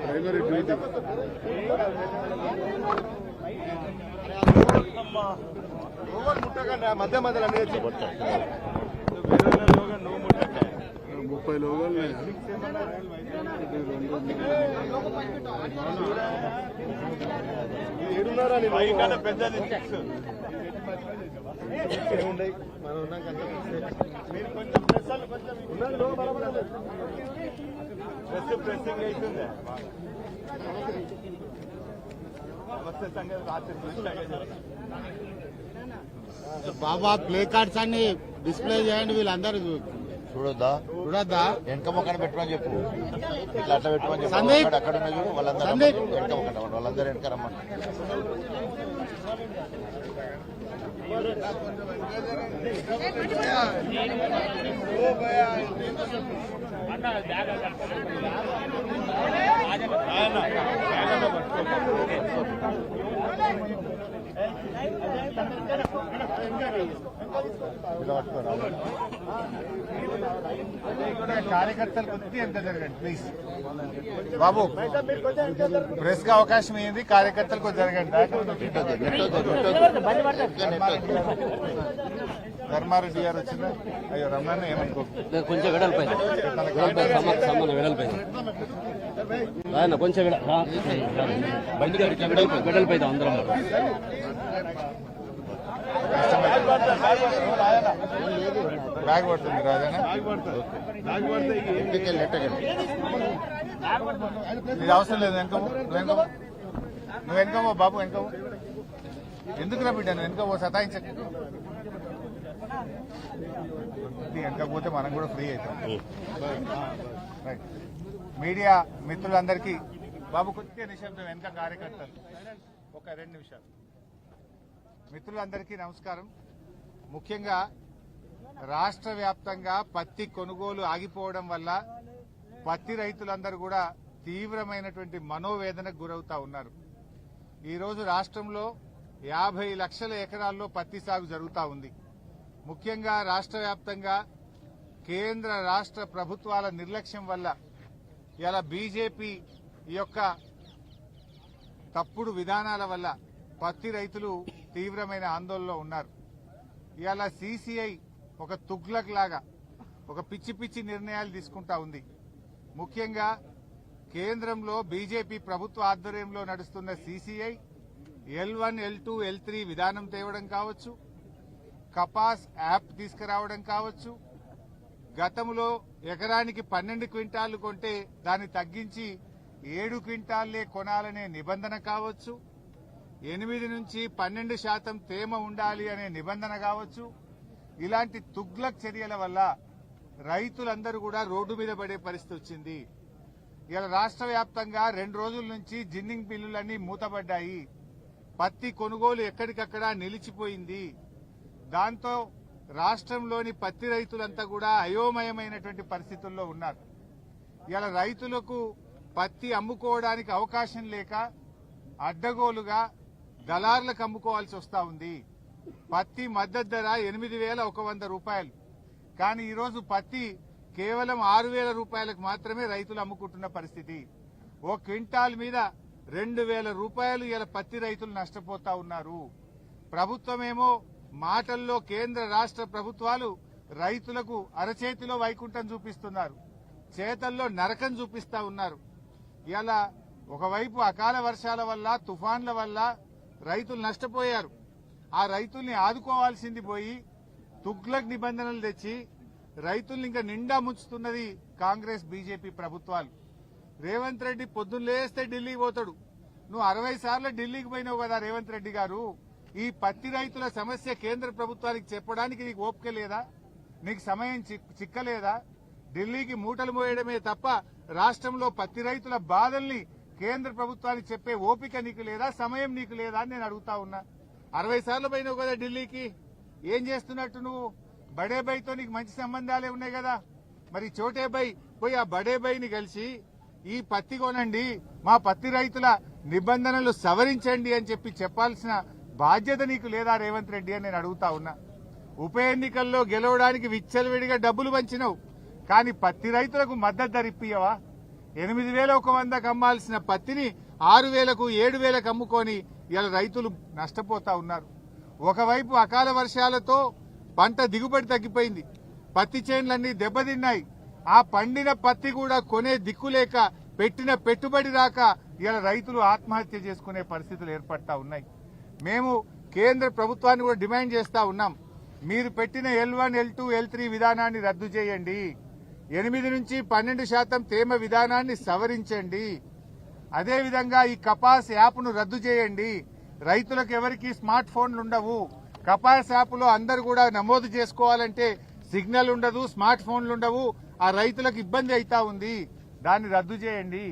Primary duty మధ్య మధ్యలో ముప్పై లోగాలు ఏడున్నారా పైకన్నా పెద్దది సిక్స్ ఏముండయి మనం ఉన్నాం కదా మీరు కొంచెం ప్రెస్ కొంచెం ప్రెస్ ప్రెస్సింగ్ అవుతుంది బాబా ప్లే కార్డ్స్ అన్ని డిస్ప్లే చేయండి వీళ్ళందరూ చూడొద్దా? చూడొద్దా? వెనక మొక్కన పెట్టుమని చెప్పు. ఇట్లా అట్లా పెట్టుమని చెప్పు. సందీప్. అక్కడ ఉన్న చూడు వాళ్ళందరూ. వెనక మొక్కన వాళ్ళందరూ వెనక రమ్మని కార్యకర్తలు కొద్దిగా ఎంత జరగండి ప్లీజ్ బాబు ప్రెస్కి అవకాశం ఏంది? కార్యకర్తలకు జరగండి. ధర్మారెడ్డి గారు వచ్చిందా అయ్యో రమ్మని ఏమనుకో కొంచెం వెడల్పై వెడల్పై సమాన సమాన వెడల్పై ఆయన కొంచెం. బండి గారికి వెడల్పై వెడల్పై అందరం. బ్యాగ్ పడుతుంది రాజానా ఇది అవసరం లేదు వెనకము వెనకము నువ్వు వెనకమో బాబు వెనకము ఎందుకు రా బిడ్డ నువ్వు వెనకమో సతాయించక. వెనకపోతే మనం కూడా ఫ్రీ అవుతాం. మీడియా మిత్రులందరికీ బాబు కొద్దిగా నిశ్శబ్దం వెనక కార్యకర్తలు ఒక రెండు నిమిషాలు. మిత్రులందరికీ నమస్కారం. ముఖ్యంగా రాష్ట్ర వ్యాప్తంగా పత్తి కొనుగోలు ఆగిపోవడం వల్ల పత్తి రైతులందరూ కూడా తీవ్రమైనటువంటి మనోవేదనకు గురవుతా ఉన్నారు. ఈరోజు రాష్ట్రంలో యాభై లక్షల ఎకరాల్లో పత్తి సాగు జరుగుతూ ఉంది. ముఖ్యంగా రాష్ట్ర వ్యాప్తంగా కేంద్ర రాష్ట్ర ప్రభుత్వాల నిర్లక్ష్యం వల్ల ఇలా బీజేపీ యొక్క తప్పుడు విధానాల వల్ల పత్తి రైతులు తీవ్రమైన ఆందోళనలో ఉన్నారు. ఇవాళ సీసీఐ ఒక తుగ్లక్ లాగా ఒక పిచ్చి పిచ్చి నిర్ణయాలు తీసుకుంటా ఉంది. ముఖ్యంగా కేంద్రంలో బీజేపీ ప్రభుత్వ ఆధ్వర్యంలో నడుస్తున్న CCI L one L two L three విధానం తేవడం కావచ్చు కపాస్ యాప్ తీసుకురావడం కావచ్చు. గతంలో ఎకరానికి పన్నెండు క్వింటాళ్ళు కొంటే దాన్ని తగ్గించి ఏడు క్వింటాల్లే కొనాలనే నిబంధన కావచ్చు. ఎనిమిది నుంచి పన్నెండు శాతం తేమ ఉండాలి అనే నిబంధన కావచ్చు. ఇలాంటి తుగ్లక్ చర్యల వల్ల రైతులందరూ కూడా రోడ్డు మీద పడే పరిస్థితి వచ్చింది. ఇలా రాష్ట్ర వ్యాప్తంగా రెండు రోజుల నుంచి జిన్నింగ్ బిల్లులన్నీ మూతబడ్డాయి పత్తి కొనుగోలు ఎక్కడికక్కడ నిలిచిపోయింది. దాంతో రాష్ట్రంలోని పత్తి రైతులంతా కూడా అయోమయమైనటువంటి పరిస్థితుల్లో ఉన్నారు. ఇలా రైతులకు పత్తి అమ్ముకోవడానికి అవకాశం లేక అడ్డగోలుగా దళార్లకు అమ్ముకోవాల్సి వస్తా ఉంది. పత్తి మద్దతు ధర ఎనిమిది వేల ఒక వంద రూపాయలు. కానీ ఈరోజు పత్తి కేవలం ఆరు వేల రూపాయలకు మాత్రమే రైతులు అమ్ముకుంటున్న పరిస్థితి. ఓ క్వింటాల్ మీద రెండు వేల రూపాయలు ఇలా పత్తి రైతులు నష్టపోతా ఉన్నారు. ప్రభుత్వమేమో మాటల్లో కేంద్ర రాష్ట్ర ప్రభుత్వాలు రైతులకు అరచేతిలో వైకుంఠం చూపిస్తున్నారు. చేతల్లో నరకం చూపిస్తా ఉన్నారు. ఇలా ఒకవైపు అకాల వర్షాల వల్ల తుఫాన్ల వల్ల రైతులు నష్టపోయారు. ఆ రైతుల్ని ఆదుకోవాల్సింది పోయి తుగ్లక్ నిబంధనలు తెచ్చి రైతుల్ని ఇంకా నిండా ముంచుతున్నది కాంగ్రెస్ బీజేపీ ప్రభుత్వాలు. రేవంత్ రెడ్డి పొద్దున్న లేస్తే ఢిల్లీకి పోతాడు. నువ్వు అరవై సార్లు ఢిల్లీకి పోయినావు కదా రేవంత్ రెడ్డి గారు. ఈ పత్తి రైతుల సమస్య కేంద్ర ప్రభుత్వానికి చెప్పడానికి నీకు ఓపిక లేదా? నీకు సమయం చిక్- చిక్కలేదా? ఢిల్లీకి మూటలు మోయడమే తప్ప రాష్ట్రంలో పత్తి రైతుల బాధల్ని కేంద్ర ప్రభుత్వానికి చెప్పే ఓపిక నీకు లేదా? సమయం నీకు లేదా అని నేను అడుగుతా ఉన్నా. అరవై సార్లు పోయినావు కదా ఢిల్లీకి. ఏం చేస్తున్నట్టు నువ్వు? బడేబాయ్తో నీకు మంచి సంబంధాలే ఉన్నాయి కదా. మరి చోటేబాయ్ పోయి ఆ బడేబాయ్ని కలిసి ఈ పత్తి కొనండి మా పత్తి రైతుల నిబంధనలు సవరించండి అని చెప్పి చెప్పాల్సిన బాధ్యత నీకు లేదా రేవంత్ రెడ్డి అని నేను అడుగుతా ఉన్నా. ఉప ఎన్నికల్లో గెలవడానికి విచ్చలవిడిగా డబ్బులు పంచినవు. కానీ పత్తి రైతులకు మద్దతు ధర ఇప్పియవా ఎనిమిది వేల ఒక వందకు అమ్మాల్సిన పత్తిని ఆరు వేలకు ఏడు వేలకు అమ్ముకొని ఇలా రైతులు నష్టపోతా ఉన్నారు. ఒకవైపు అకాల వర్షాలతో పంట దిగుబడి తగ్గిపోయింది. పత్తి చేనులన్నీ దెబ్బతిన్నాయి. ఆ పండిన పత్తి కూడా కొనే దిక్కులేక పెట్టిన పెట్టుబడి రాక ఇలా రైతులు ఆత్మహత్య చేసుకునే పరిస్థితులు ఏర్పడతా ఉన్నాయి. మేము కేంద్ర ప్రభుత్వాన్ని కూడా డిమాండ్ చేస్తా ఉన్నాం. మీరు పెట్టిన L one L two L three విధానాన్ని రద్దు చేయండి. ఎనిమిది నుంచి పన్నెండు శాతం తేమ విధానాన్ని సవరించండి. అదేవిధంగా ఈ కపాస్ యాప్ను రద్దు చేయండి. రైతులకు ఎవరికి స్మార్ట్ ఫోన్లు ఉండవు. కపాస్ యాప్లో అందరు కూడా నమోదు చేసుకోవాలంటే సిగ్నల్ ఉండదు స్మార్ట్ ఫోన్లు ఉండవు. ఆ రైతులకు ఇబ్బంది అవుతా ఉంది. దాన్ని రద్దు చేయండి.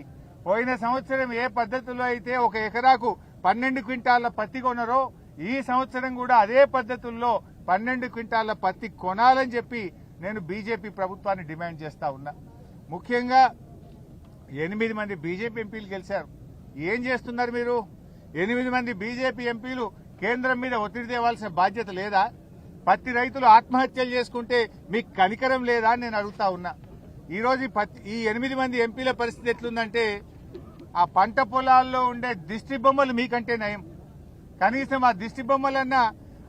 పోయిన సంవత్సరం ఏ పద్ధతిలో అయితే ఒక ఎకరాకు పన్నెండు క్వింటాల పత్తి కొనరో ఈ సంవత్సరం కూడా అదే పద్ధతుల్లో పన్నెండు క్వింటాల పత్తి కొనాలని చెప్పి నేను బీజేపీ ప్రభుత్వాన్ని డిమాండ్ చేస్తా ఉన్నా. ముఖ్యంగా ఎనిమిది మంది బీజేపీ ఎంపీలు గెలిచారు. ఏం చేస్తున్నారు మీరు? ఎనిమిది మంది బీజేపీ ఎంపీలు కేంద్రం మీద ఒత్తిడి తేవాల్సిన బాధ్యత లేదా? పత్తి రైతులు ఆత్మహత్యలు చేసుకుంటే మీకు కనికరం లేదా అని నేను అడుగుతా ఉన్నా. ఈ రోజు పత్తి ఈ ఎనిమిది మంది ఎంపీల పరిస్థితి ఎట్లుందంటే ఆ పంట పొలాల్లో ఉండే దిష్టి బొమ్మలు మీకంటే నయం. కనీసం ఆ దిష్టి బొమ్మలన్నా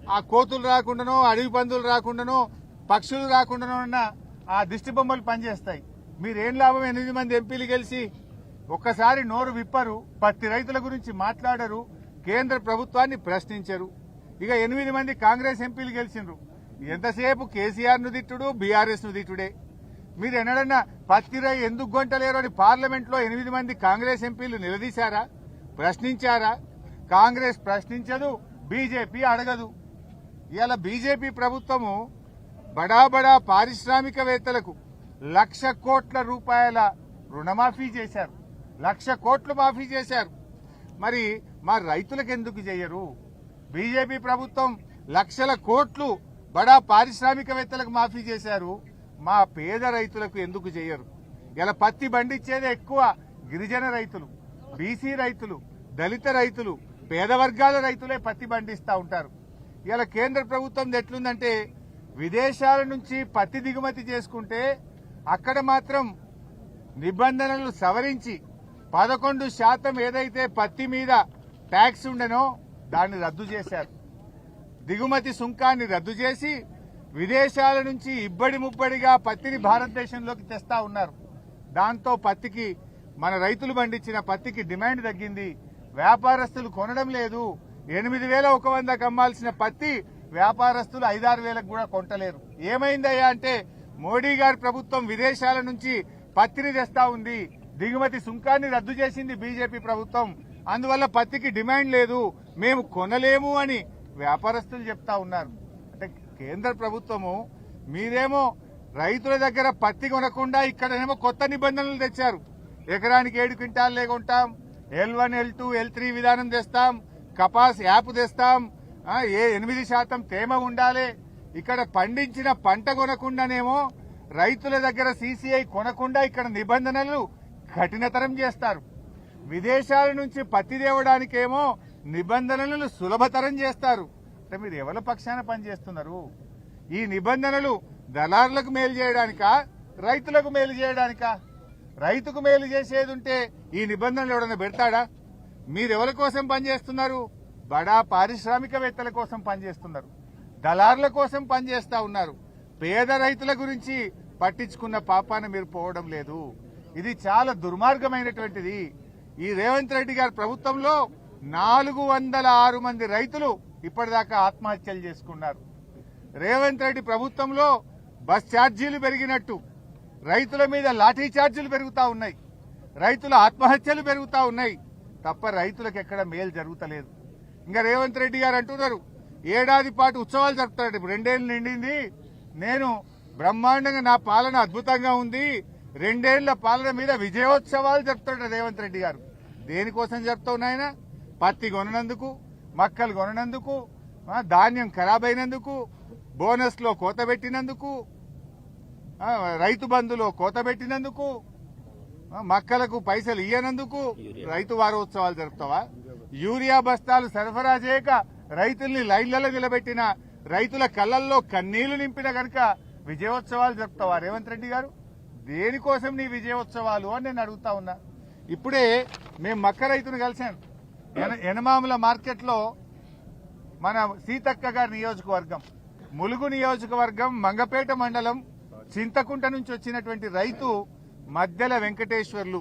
ఆ కోతులు రాకుండానో అడవి పందులు రాకుండానో పక్షులు రాకుండానో అన్న ఆ దిష్టి బొమ్మలు పనిచేస్తాయి. మీరేం లాభం? ఎనిమిది మంది ఎంపీలు గెలిచి ఒక్కసారి నోరు విప్పరు పత్తి రైతుల గురించి మాట్లాడరు కేంద్ర ప్రభుత్వాన్ని ప్రశ్నించరు. ఇక ఎనిమిది మంది కాంగ్రెస్ ఎంపీలు గెలిచిండ్రు. ఎంతసేపు కేసీఆర్ను దిట్టుడు తిట్టుడు దిట్టుడే తిట్టుడే? మీరు ఎన్నడన్నా పత్తిరై ఎందుకు గొంటలేరు అని పార్లమెంట్లో ఎనిమిది మంది కాంగ్రెస్ ఎంపీలు నిలదీశారా? ప్రశ్నించారా? కాంగ్రెస్ ప్రశ్నించదు బీజేపీ అడగదు. ఇవాళ బీజేపీ ప్రభుత్వము బడా బడా పారిశ్రామికవేత్తలకు లక్ష కోట్ల రూపాయల రుణమాఫీ చేశారు. లక్ష కోట్లు మాఫీ చేశారు. మరి మా రైతులకు ఎందుకు చేయరు? బీజేపీ ప్రభుత్వం లక్షల కోట్లు బడా పారిశ్రామికవేత్తలకు మాఫీ చేశారు. మా పేద రైతులకు ఎందుకు చేయరు? ఇలా పత్తి పండించేది ఎక్కువ గిరిజన రైతులు బీసీ రైతులు దళిత రైతులు పేద వర్గాల రైతులే పత్తి బండిస్తూ ఉంటారు. ఇలా కేంద్ర ప్రభుత్వం ఎట్లుందంటే విదేశాల నుంచి పత్తి దిగుమతి చేసుకుంటే అక్కడ మాత్రం నిబంధనలు సవరించి పదకొండు శాతం ఏదైతే పత్తి మీద ట్యాక్స్ ఉండెనో దాన్ని రద్దు చేశారు. దిగుమతి సుంకాన్ని రద్దు చేసి విదేశాల నుంచి ఇబ్బడి ముబ్బడిగా పత్తిని భారతదేశంలోకి తెస్తా ఉన్నారు. దాంతో పత్తికి మన రైతులు పండించిన పత్తికి డిమాండ్ తగ్గింది. వ్యాపారస్తులు కొనడం లేదు. ఎనిమిది వేల ఒక వందకు అమ్మాల్సిన పత్తి వ్యాపారస్తులు ఐదారు వేలకు కూడా కొంటలేరు. ఏమైందయ్యా అంటే మోడీ గారి ప్రభుత్వం విదేశాల నుంచి పత్తిని తెస్తా ఉంది. దిగుమతి సుంకాన్ని రద్దు చేసింది బీజేపీ ప్రభుత్వం. అందువల్ల పత్తికి డిమాండ్ లేదు. మేము కొనలేము అని వ్యాపారస్తులు చెప్తా ఉన్నారు. కేంద్ర ప్రభుత్వము మీరేమో రైతుల దగ్గర పత్తి కొనకుండా ఇక్కడనేమో కొత్త నిబంధనలు తెచ్చారు. ఎకరానికి ఏడు క్వింటాల్ కొంటాం L one L two L three విధానం తెస్తాం కపాస్ యాప్ తెస్తాం ఏ ఎనిమిది శాతం తేమ ఉండాలి. ఇక్కడ పండించిన పంట కొనకుండానేమో రైతుల దగ్గర సీసీఐ కొనకుండా ఇక్కడ నిబంధనలు కఠినతరం చేస్తారు. విదేశాల నుంచి పత్తి తేవడానికేమో నిబంధనలను సులభతరం చేస్తారు. అంటే మీరు ఎవరి పక్షాన పనిచేస్తున్నారు? ఈ నిబంధనలు దళారులకు మేలు చేయడానికా? రైతులకు మేలు చేయడానికా? రైతుకు మేలు చేసేది ఉంటే ఈ నిబంధనలు ఎవడన్నా పెడతాడా? మీరెవరి కోసం పనిచేస్తున్నారు? బడా పారిశ్రామికవేత్తల కోసం పనిచేస్తున్నారు. దళారుల కోసం పనిచేస్తా ఉన్నారు. పేద రైతుల గురించి పట్టించుకున్న పాపాన మీరు పోవడం లేదు. ఇది చాలా దుర్మార్గమైనటువంటిది. ఈ రేవంత్ రెడ్డి గారి ప్రభుత్వంలో నాలుగు వందల ఆరు మంది రైతులు ఇప్పటిదాకా ఆత్మహత్యలు చేసుకున్నారు. రేవంత్ రెడ్డి ప్రభుత్వంలో బస్ ఛార్జీలు పెరిగినట్టు రైతుల మీద లాఠీ ఛార్జీలు పెరుగుతూ ఉన్నాయి. రైతుల ఆత్మహత్యలు పెరుగుతూ ఉన్నాయి. తప్ప రైతులకు ఎక్కడ మేలు జరుగుతలేదు. ఇంకా రేవంత్ రెడ్డి గారు అంటున్నారు ఏడాది పాటు ఉత్సవాలు జరుపుతాడు ఇప్పుడు నిండింది. నేను బ్రహ్మాండంగా నా పాలన అద్భుతంగా ఉంది. రెండేళ్ళ పాలన మీద విజయోత్సవాలు జరుపుతాడు రేవంత్ రెడ్డి గారు. దేనికోసం జరుపుతావు నాయన? పత్తి కొననందుకు మక్కలు కొననందుకు ఆ, ధాన్యం ఖరాబ్ అయినందుకు బోనస్లో కోత పెట్టినందుకు రైతు బంధులో కోత పెట్టినందుకు మక్కలకు పైసలు ఇయ్యనందుకు రైతు వారోత్సవాలు జరుపుతావా? యూరియా బస్తాలు సరఫరా చేయక రైతుల్ని లైన్లలో నిలబెట్టిన రైతుల కళ్ళల్లో కన్నీళ్ళు నింపిన గనుక విజయోత్సవాలు జరుపుతావా రేవంత్ రెడ్డి గారు? దేనికోసం నీ విజయోత్సవాలు అని నేను అడుగుతా ఉన్నా. ఇప్పుడే మేము మక్క రైతును కలిశాను ఎనమాముల మార్కెట్లో మన సీతక్క గారి నియోజకవర్గం ములుగు నియోజకవర్గం మంగపేట మండలం చింతకుంట నుంచి వచ్చినటువంటి రైతు మధ్యల వెంకటేశ్వర్లు.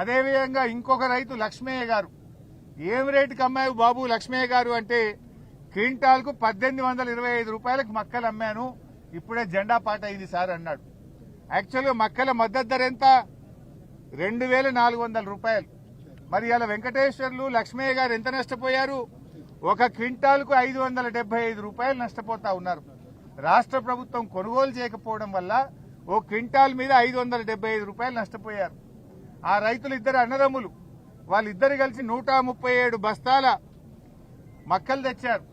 అదేవిధంగా ఇంకొక రైతు లక్ష్మయ్య గారు. ఏం రేటుకి అమ్మాయి బాబు లక్ష్మయ్య గారు అంటే క్వింటాల్కు పద్దెనిమిది వందల ఇరవై ఐదు రూపాయలకు మక్కలు అమ్మాను ఇప్పుడే జెండా పాట అయింది సార్ అన్నాడు. యాక్చువల్గా మక్కల మద్దతు ధర ఎంత? రెండు వేల నాలుగు వందల రూపాయలు. మరి ఇలా వెంకటేశ్వర్లు లక్ష్మయ్య గారు ఎంత నష్టపోయారు? ఒక క్వింటాల్కు ఐదు వందల డెబ్బై ఐదు రూపాయలు నష్టపోతా ఉన్నారు. రాష్ట్ర ప్రభుత్వం కొనుగోలు చేయకపోవడం వల్ల ఓ క్వింటాల్ మీద ఐదు వందల డెబ్బై ఐదు రూపాయలు నష్టపోయారు. ఆ రైతులు ఇద్దరు అన్నదమ్ములు. వాళ్ళిద్దరు కలిసి నూట ముప్పై ఏడు బస్తాల మక్కలు తెచ్చారు.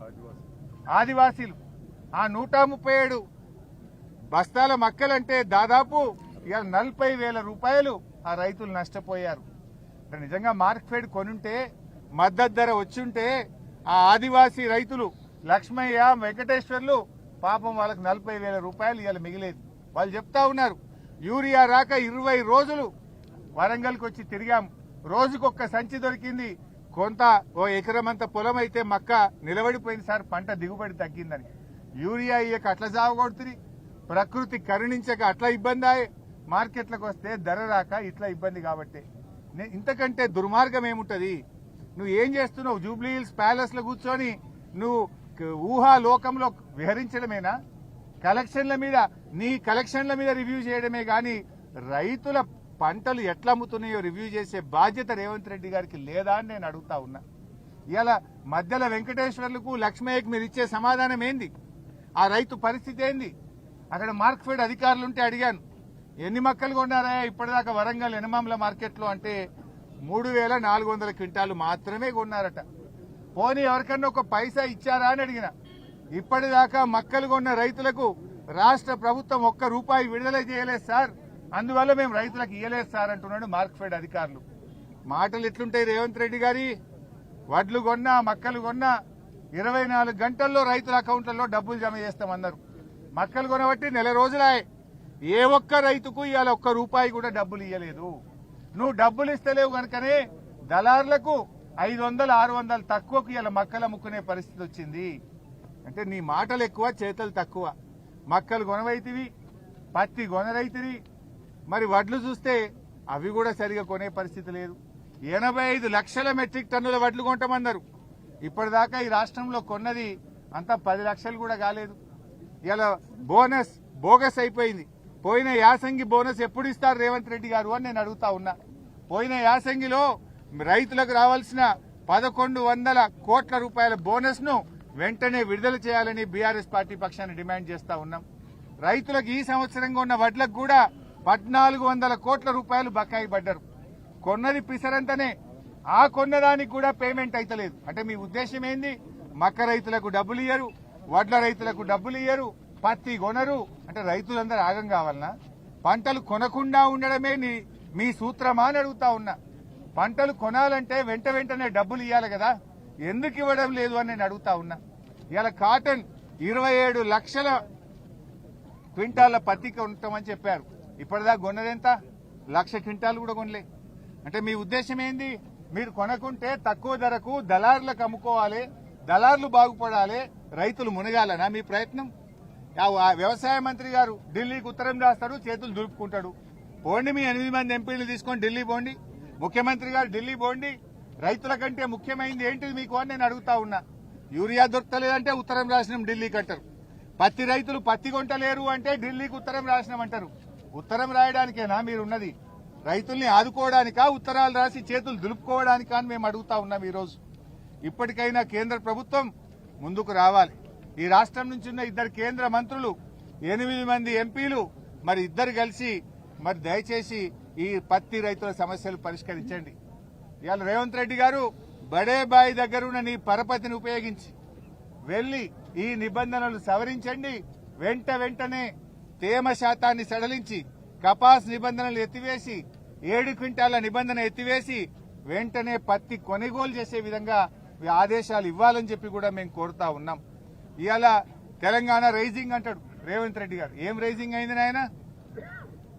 ఆదివాసీలు. ఆ నూట ముప్పై ఏడు బస్తాల మక్కలంటే దాదాపు ఇక నలభై వేల రూపాయలు ఆ రైతులు నష్టపోయారు. అంటే నిజంగా మార్క్ఫెడ్ కొనుంటే మద్దతు ధర వచ్చుంటే ఆ ఆదివాసీ రైతులు లక్ష్మయ్య వెంకటేశ్వర్లు పాపం వాళ్ళకి నలభై వేల రూపాయలు ఇవాళ మిగిలేదు. వాళ్ళు చెప్తా ఉన్నారు యూరియా రాక ఇరవై రోజులు వరంగల్కి వచ్చి తిరిగాం. రోజుకొక్క సంచి దొరికింది. కొంత ఓ ఎకరమంత పొలం అయితే మక్క నిలబడిపోయింది సార్ పంట దిగుబడి తగ్గిందని. యూరియా ఇయ్యక అట్లా సాగుకొడుతుంది ప్రకృతి కరుణించక అట్లా ఇబ్బంది మార్కెట్లకు వస్తే ధర రాక ఇట్లా ఇబ్బంది కాబట్టి. ఇంతకంటే దుర్మార్గం ఏముంటది? నువ్వు ఏం చేస్తున్నావు? జూబ్లీ హిల్స్ ప్యాలెస్లో కూర్చొని నువ్వు ఊహా లోకంలో విహరించడమేనా? కలెక్షన్ల మీద నీ కలెక్షన్ల మీద రివ్యూ చేయడమే గాని రైతుల పంటలు ఎట్లా అమ్ముతున్నాయో రివ్యూ చేసే బాధ్యత రేవంత్ రెడ్డి గారికి లేదా అని నేను అడుగుతా ఉన్నా. ఇలా మధ్యలో వెంకటేశ్వర్లకు లక్ష్మయ్యకు మీరు ఇచ్చే సమాధానం ఏంది? ఆ రైతు పరిస్థితి ఏంది? అక్కడ మార్క్ఫెడ్ అధికారులు ఉంటే అడిగాను. ఎన్ని మక్కలు కొన్నారా? ఇప్పటిదాకా వరంగల్ ఎనమాంల మార్కెట్లో అంటే మూడు వేల నాలుగు వందల క్వింటాలు మాత్రమే కొన్నారట. పోనీ ఎవరికన్నా ఒక పైసా ఇచ్చారా అని అడిగిన. ఇప్పటిదాకా మక్కలు కొన్న రైతులకు రాష్ట్ర ప్రభుత్వం ఒక్క రూపాయి విడుదల చేయలేదు సార్. అందువల్ల మేము రైతులకు ఇయ్యలేదు సార్ అంటున్నాడు మార్క్ఫెడ్ అధికారులు. మాటలు ఎట్లుంటాయి రేవంత్ రెడ్డి గారి? వడ్లు కొన్నా మక్కలు కొన్నా ఇరవై నాలుగు గంటల్లో రైతుల అకౌంట్లలో డబ్బులు జమ చేస్తామన్నారు. మక్కలు కొనబట్టి నెల రోజులాయే. ఏ ఒక్క రైతుకు ఇవాళ ఒక్క రూపాయి కూడా డబ్బులు ఇవ్వలేదు నువ్వు డబ్బులు ఇస్తలేవు కనుకనే దళారులకు ఐదు వందలు ఆరు వందలు తక్కువకు ఇలా మక్కలు అమ్ముకునే పరిస్థితి వచ్చింది. అంటే నీ మాటలు ఎక్కువ చేతలు తక్కువ. మక్కలు కొనవైతివి పత్తి కొనరైతివి. మరి వడ్లు చూస్తే అవి కూడా సరిగా కొనే పరిస్థితి లేదు. ఎనభై ఐదు లక్షల మెట్రిక్ టన్నుల వడ్లు కొంటామన్నారు. ఇప్పటిదాకా ఈ రాష్ట్రంలో కొన్నది అంతా పది లక్షలు కూడా కాలేదు. ఇలా బోనస్ బోగస్ అయిపోయింది. పోయిన యాసంగి బోనస్ ఎప్పుడు ఇస్తారు రేవంత్ రెడ్డి గారు అని నేను అడుగుతా ఉన్నా. పోయిన యాసంగిలో రైతులకు రావాల్సిన పదకొండు వందల కోట్ల రూపాయల బోనస్ను వెంటనే విడుదల చేయాలని బీఆర్ఎస్ పార్టీ పక్షాన్ని డిమాండ్ చేస్తా ఉన్నాం. రైతులకు ఈ సంవత్సరంగా ఉన్న వడ్లకు కూడా పద్నాలుగు వందల కోట్ల రూపాయలు బకాయి పడ్డారు. కొన్నది పిసరంతనే. ఆ కొన్నదానికి కూడా పేమెంట్ అయితలేదు. అంటే మీ ఉద్దేశం ఏంది? మక్క రైతులకు డబ్బులు ఇయ్యరు వడ్ల రైతులకు డబ్బులు ఇయ్యరు పత్తి కొనరు. అంటే రైతులందరూ ఆగం కావాలనా? పంటలు కొనకుండా ఉండడమే మీ సూత్రమా అని అడుగుతా ఉన్నా. పంటలు కొనాలంటే వెంట వెంటనే డబ్బులు ఇవ్వాలి కదా? ఎందుకు ఇవ్వడం లేదు అని నేను అడుగుతా ఉన్నా. ఇలా కాటన్ ఇరవై ఏడు లక్షల క్వింటాల పత్తి కొనటమని చెప్పారు. ఇప్పటిదాకా కొన్నదెంత? లక్ష క్వింటాలు కూడా కొనలే. అంటే మీ ఉద్దేశం ఏంది? మీరు కొనకుంటే తక్కువ ధరకు దళారులకు అమ్ముకోవాలి దళారులు బాగుపడాలి రైతులు మునగాలనా మీ ప్రయత్నం? వ్యవసాయ మంత్రి గారు ఢిల్లీకి ఉత్తరం రాస్తాడు చేతులు దులుపుకుంటాడు. పోండి మీ ఎనిమిది మంది ఎంపీలు తీసుకొని ఢిల్లీ పోండి. ముఖ్యమంత్రి గారు ఢిల్లీ పోండి. రైతుల కంటే ముఖ్యమైనది ఏంటిది మీకు అని నేను అడుగుతా ఉన్నా. యూరియా దొరకలేదంటే ఉత్తరం రాసినాం ఢిల్లీకి అంటారు పత్తి రైతులు పత్తి కొంటలేరు అంటే ఢిల్లీకి ఉత్తరం రాసినామంటారు. ఉత్తరం రాయడానికేనా మీరు ఉన్నది రైతుల్ని ఆదుకోవడానికా ఉత్తరాలు రాసి చేతులు దులుపుకోవడానికా అని మేము అడుగుతా ఉన్నాం ఈరోజు. ఇప్పటికైనా కేంద్ర ప్రభుత్వం ముందుకు రావాలి. ఈ రాష్ట్రం నుంచి ఉన్న ఇద్దరు కేంద్ర మంత్రులు ఎనిమిది మంది ఎంపీలు మరి ఇద్దరు కలిసి మరి దయచేసి ఈ పత్తి రైతుల సమస్యలు పరిష్కరించండి. ఇవాళ రేవంత్ రెడ్డి గారు బడే బాయి దగ్గర ఉన్న నీ పరపతిని ఉపయోగించి వెళ్ళి ఈ నిబంధనలు సవరించండి. వెంట వెంటనే తేమ శాతాన్ని సడలించి కపాస్ నిబంధనలు ఎత్తివేసి ఏడు క్వింటాల నిబంధన ఎత్తివేసి వెంటనే పత్తి కొనుగోలు చేసే విధంగా ఆదేశాలు ఇవ్వాలని చెప్పి కూడా మేము కోరుతా ఉన్నాం. ఇవాళ తెలంగాణ రైజింగ్ అంటాడు రేవంత్ రెడ్డి గారు. ఏం రైజింగ్ అయింది నాయన?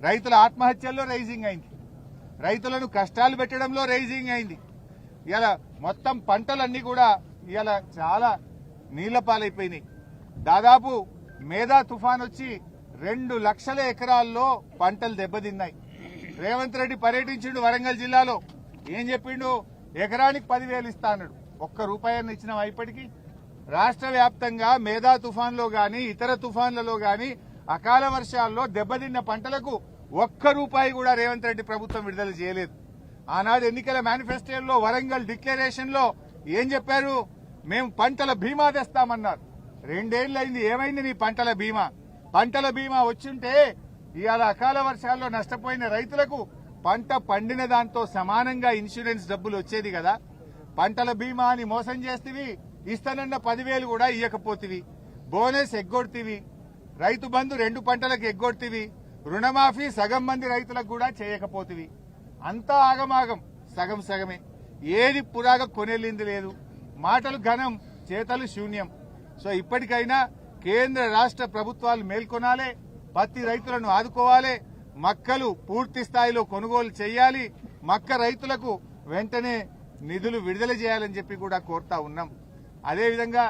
రైతుల ఆత్మహత్యల్లో రైజింగ్ అయింది. రైతులను కష్టాలు పెట్టడంలో రైజింగ్ అయింది. ఇలా మొత్తం పంటలన్నీ కూడా ఇలా చాలా నీళ్ళ పాలైపోయినాయి దాదాపు మేధా తుఫాన్ వచ్చి రెండు లక్షల ఎకరాల్లో పంటలు దెబ్బతిన్నాయి. రేవంత్ రెడ్డి పర్యటించిండు వరంగల్ జిల్లాలో. ఏం చెప్పిండు? ఎకరానికి పదివేలు ఇస్తా అన్నాడు. ఒక్క రూపాయన్న ఇచ్చినాం ఇప్పటికీ? రాష్ట్ర వ్యాప్తంగా మేధా తుఫాన్లో గాని ఇతర తుఫాన్లలో గాని అకాల వర్షాల్లో దెబ్బతిన్న పంటలకు ఒక్క రూపాయి కూడా రేవంత్ రెడ్డి ప్రభుత్వం విడుదల చేయలేదు. ఆనాడు ఎన్నికల మేనిఫెస్టోలో వరంగల్ డిక్లరేషన్లో ఏం చెప్పారు? మేము పంటల బీమా తెస్తామన్నారు. రెండేళ్ళైంది ఏమైంది నీ పంటల బీమా? పంటల బీమా వచ్చుంటే ఇవాళ అకాల వర్షాల్లో నష్టపోయిన రైతులకు పంట పండిన దాంతో సమానంగా ఇన్సూరెన్స్ డబ్బులు వచ్చేది కదా. పంటల బీమా అని మోసం చేస్తేవి ఇస్తానన్న పదివేలు కూడా ఇయ్యకపోతివి. బోనస్ ఎగ్గొడితివి. రైతు బంధు రెండు పంటలకు ఎగ్గొడితివి. రుణమాఫీ సగం మంది రైతులకు కూడా చేయకపోతివి. అంతా ఆగమాగం సగం సగమే. ఏది పురాగా కొనెళ్ళింది లేదు. మాటలు ఘనం చేతలు శూన్యం. సో ఇప్పటికైనా కేంద్ర రాష్ట్ర ప్రభుత్వాలు మేల్కొనాలే పత్తి రైతులను ఆదుకోవాలి మక్కలు పూర్తి స్థాయిలో కొనుగోలు చేయాలి మక్క రైతులకు వెంటనే నిధులు విడుదల చేయాలని చెప్పి కూడా కోరుతా ఉన్నాం. అదేవిధంగా